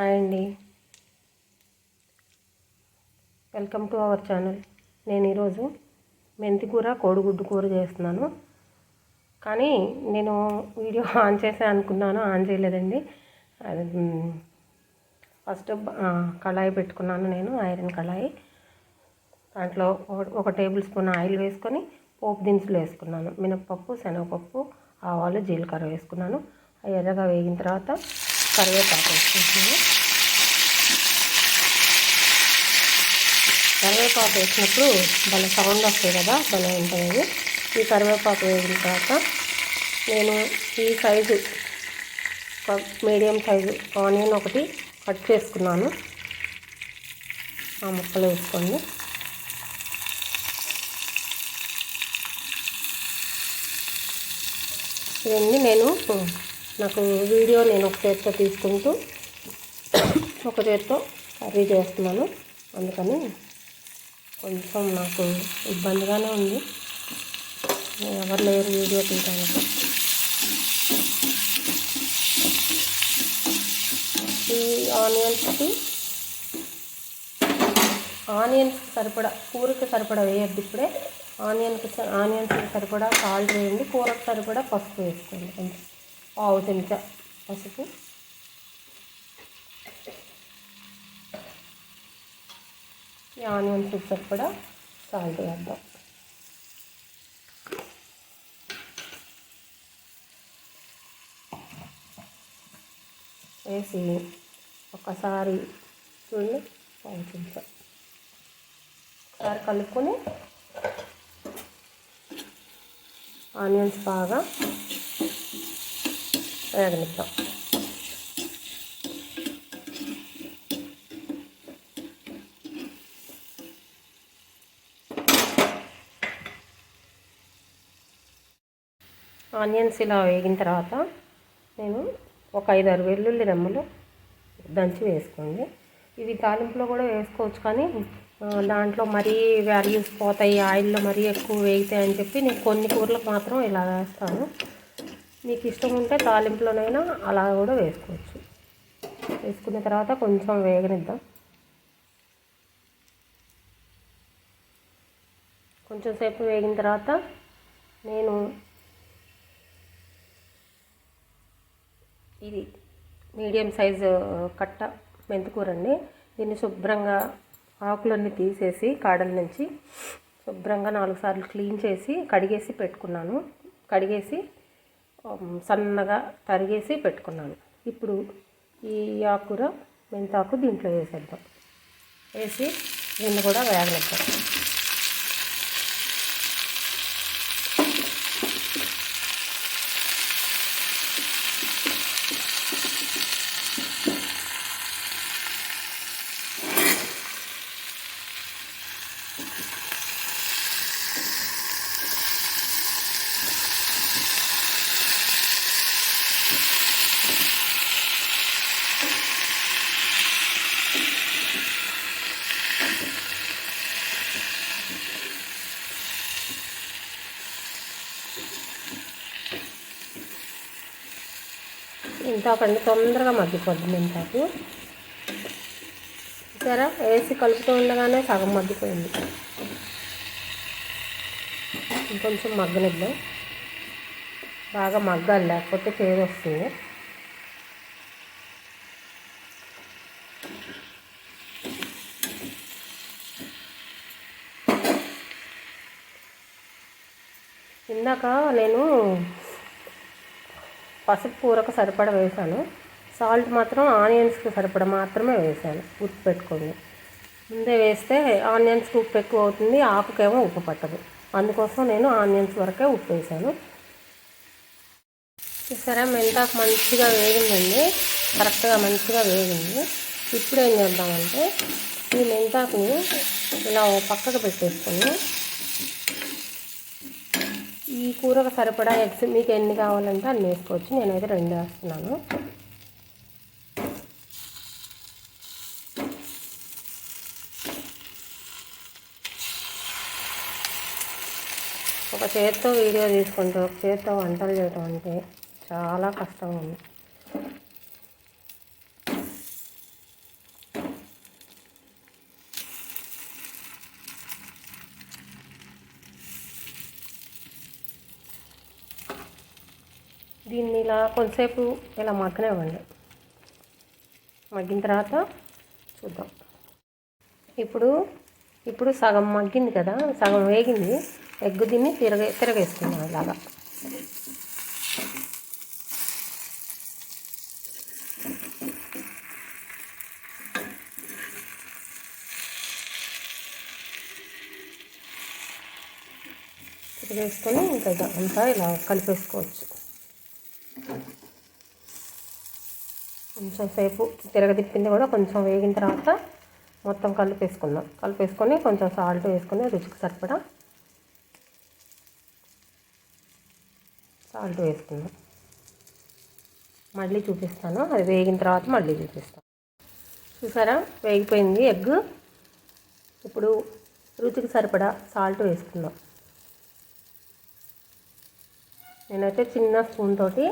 Hi అండి. Welcome to our channel. నేను ఈరోజు మెంతి కూర కోడిగుడ్డు కూర చేస్తున్నాను. కానీ నేను వీడియో ఆన్ చేసే అనుకున్నాను ఆన్ చేయలేదండి. ఫస్ట్ కళాయి పెట్టుకున్నాను నేను ఐరన్ కళాయి. దాంట్లో ఒక- ఒక టేబుల్ స్పూన్ ఆయిల్ వేసుకొని పోపు దినుసులు వేసుకున్నాను. మినప్పప్పు శనగపప్పు ఆవాలు జీలకర్ర వేసుకున్నాను. ఎర్రగా వేగిన తర్వాత కరివేపాకు వేసుకుంటున్నాను. కరివేపాకు వేసినప్పుడు భలే సౌండ్ వస్తాయి కదా భలే ఉంటుంది ఈ కరివేపాకు వేసిన తర్వాత నేను ఈ సైజు మీడియం సైజు ఆనియన్ ఒకటి కట్ చేసుకున్నాను. ఆ ముక్కలు వేసుకోండి. ఇవన్నీ నేను నాకు వీడియో నేను ఒక చేత్తో తీసుకుంటూ ఒక చేత్తో కర్రీ చేస్తున్నాను. అందుకని కొంచెం నాకు ఇబ్బందిగానే ఉంది. ఎవరు లేరు వీడియో తీయడానికి. ఈ ఆనియన్స్కి ఆనియన్స్ సరిపడా కూరకి సరిపడా వేయద్దు ఇప్పుడే. ఆనియన్కి ఆనియన్స్కి సరిపడా సాల్ట్ వేయండి. కూరకు సరిపడా పసుపు వేసుకోండి. కొంచెం పావు చెంచా పసుపు. ఈ ఆనియన్స్కి కూడా సాల్ట్ వేద్దాం. వేసి ఒకసారి చూడండి పావు చెంచా. ఒకసారి కలుపుకొని ఆనియన్స్ బాగా వేగనిద్దాం ఆనియన్స్ ఇలా వేగిన తర్వాత నేను ఒక ఐదు ఆరు వెల్లుల్లి రెమ్మలు దంచి వేసుకోండి. ఇవి తాలింపులో కూడా వేసుకోవచ్చు కానీ దాంట్లో మరీ వాల్యూస్ పోతాయి ఆయిల్లో మరీ ఎక్కువ వేగుతాయి అని చెప్పి నేను కొన్ని కూరలకు మాత్రం ఇలా వేస్తాను. మీకు ఇష్టం ఉంటే తాలింపులోనైనా అలా కూడా వేసుకోవచ్చు. వేసుకున్న తర్వాత కొంచెం వేగనిద్దాం. కొంచెం సేపు వేగిన తర్వాత నేను ఇది మీడియం సైజు కట్ట మెంతికూరండి. దీన్ని శుభ్రంగా ఆకులన్నీ తీసేసి కాడల నుంచి శుభ్రంగా నాలుగు సార్లు క్లీన్ చేసి కడిగేసి పెట్టుకున్నాను. కడిగేసి సన్నగా తరిగేసి పెట్టుకున్నాను. ఇప్పుడు ఈ ఆకుకూర మెంతాకు దీంట్లో వేసేద్దాం. వేసి దీన్ని కూడా వేగనిద్దాం. ఇంతాకండి తొందరగా మగ్గిపోద్ది మెంతాకు. సరే వేసి కలుపుతూ ఉండగానే సగం మగ్గిపోయింది. ఇంకొంచెం మగ్గనిద్దాం. బాగా మగ్గాలి లేకపోతే చేదు వస్తుంది. ఇందాక నేను పసుపు కూరకు సరిపడా వేసాను సాల్ట్ మాత్రం ఆనియన్స్కి సరిపడ మాత్రమే వేసాను ఉప్పు పెట్టుకోండి ముందే వేస్తే ఆనియన్స్కి ఉప్పు ఎక్కువ అవుతుంది ఆకుకేమో ఉప్పు పట్టదు. అందుకోసం నేను ఆనియన్స్ వరకే ఉప్పు వేసాను సరే మెంతాకు మంచిగా వేగిందండి. కరెక్ట్గా మంచిగా వేగింది. ఇప్పుడు ఏం చేద్దామంటే ఈ మెంతాకుని ఇలా పక్కకు పెట్టేసుకొని ఈ కూరకు సరిపడా ఎగ్స్ మీకు ఎన్ని కావాలంటే అన్ని వేసుకోవచ్చు. నేనైతే రెండు వేస్తున్నాను. ఒక చేత్తో వీడియో తీసుకుంటూ ఒక చేత్తో వంటలు చేయటం అంటే చాలా కష్టం ఉంది దీన్ని ఇలా కొంతసేపు ఇలా మగ్గనివ్వండి మగ్గిన తర్వాత చూద్దాం. ఇప్పుడు ఇప్పుడు సగం మగ్గింది కదా సగం వేగింది. ఎగ్గు దీన్ని తిరగ తిరగేసుకున్నాం ఇలాగా. తిరిగేసుకొని ఇంకా అంతా ఇలా కలిపేసుకోవచ్చు. కొంచెం సేపు తిరగదిప్పింది కూడా కొంచెం వేగిన తర్వాత మొత్తం కలిపేసుకుందాం. కలిపేసుకొని కొంచెం సాల్ట్ వేసుకొని రుచికి సరిపడా సాల్ట్ వేసుకుందాం. మళ్ళీ చూపిస్తాను. అది వేగిన తర్వాత మళ్ళీ చూపిస్తాను. చూసారా? వేగిపోయింది ఎగ్. ఇప్పుడు రుచికి సరిపడా సాల్ట్ వేసుకుందాం. నేనైతే చిన్న స్పూన్ తోటి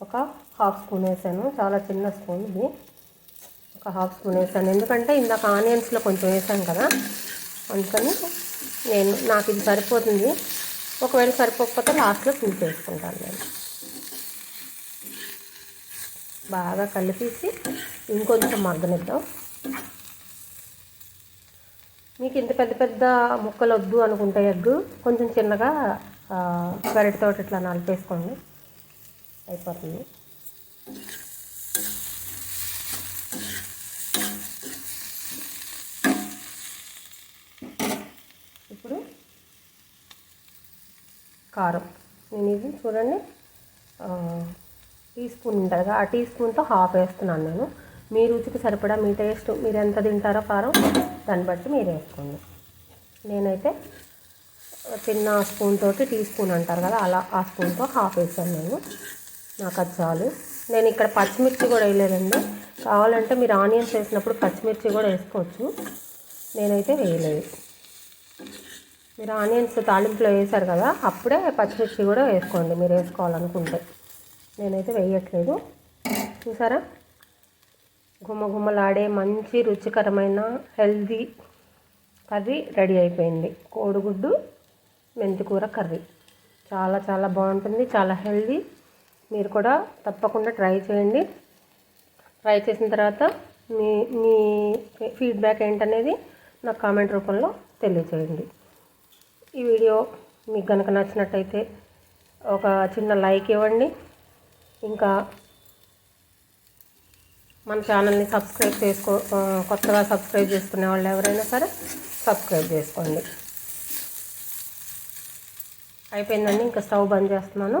ఒక హాఫ్ స్పూన్ వేసాను. చాలా చిన్న స్పూన్ ఇది. ఒక హాఫ్ స్పూన్ వేసాను. ఎందుకంటే ఇందాక ఆనియన్స్లో కొంచెం వేసాను కదా. అందుకని నేను నాకు ఇది సరిపోతుంది. ఒకవేళ సరిపోకపోతే లాస్ట్లో స్వీట్ చేసుకుంటాను నేను. బాగా కలిపేసి ఇంకొంచెం మగ్గనిద్దాం. మీకు ఇంత పెద్ద పెద్ద ముక్కలు వద్దు అనుకుంటే ఎగ్గు కొంచెం చిన్నగా గరిటతో ఇట్లా నలిపేసుకోండి. అయిపోతుంది. ఇప్పుడు కారం. నేను ఇది చూడండి. టీ స్పూన్ ఉంటుంది కదా ఆ టీ స్పూన్తో హాఫ్ వేస్తున్నాను నేను. మీ రుచికి సరిపడా మీ టేస్ట్ మీరు ఎంత తింటారో కారం దాన్ని బట్టి మీరు వేసుకోండి. నేనైతే చిన్న స్పూన్ తోటి టీ స్పూన్ అంటారు కదా అలా ఆ స్పూన్తో హాఫ్ వేసాను నేను. నాకు అది చాలు. నేను ఇక్కడ పచ్చిమిర్చి కూడా వేయలేదండి. కావాలంటే మీరు ఆనియన్స్ వేసినప్పుడు పచ్చిమిర్చి కూడా వేసుకోవచ్చు. నేనైతే వేయలేదు. మీరు ఆనియన్స్ తాలింపులో వేసారు కదా అప్పుడే పచ్చిమిర్చి కూడా వేసుకోండి. మీరు వేసుకోవాలనుకుంటే. నేనైతే వేయట్లేదు. చూసారా? గుమ్మగుమ్మలాడే మంచి రుచికరమైన హెల్దీ కర్రీ రెడీ అయిపోయింది. కోడిగుడ్డు మెంతికూర కర్రీ. చాలా చాలా బాగుంటుంది. చాలా హెల్దీ. మీరు కూడా తప్పకుండా ట్రై చేయండి. ట్రై చేసిన తర్వాత మీ మీ ఫీడ్బ్యాక్ ఏంటనేది నాకు కామెంట్ రూపంలో తెలియచేయండి ఈ వీడియో మీకు కనుక నచ్చినట్టయితే ఒక చిన్న లైక్ ఇవ్వండి. ఇంకా మన ఛానల్ని సబ్స్క్రైబ్ చేసుకో కొత్తగా సబ్స్క్రైబ్ చేసుకునే వాళ్ళు ఎవరైనా సరే సబ్స్క్రైబ్ చేసుకోండి. అయిపోయిందండి. ఇంకా స్టవ్ బంద్ చేస్తున్నాను.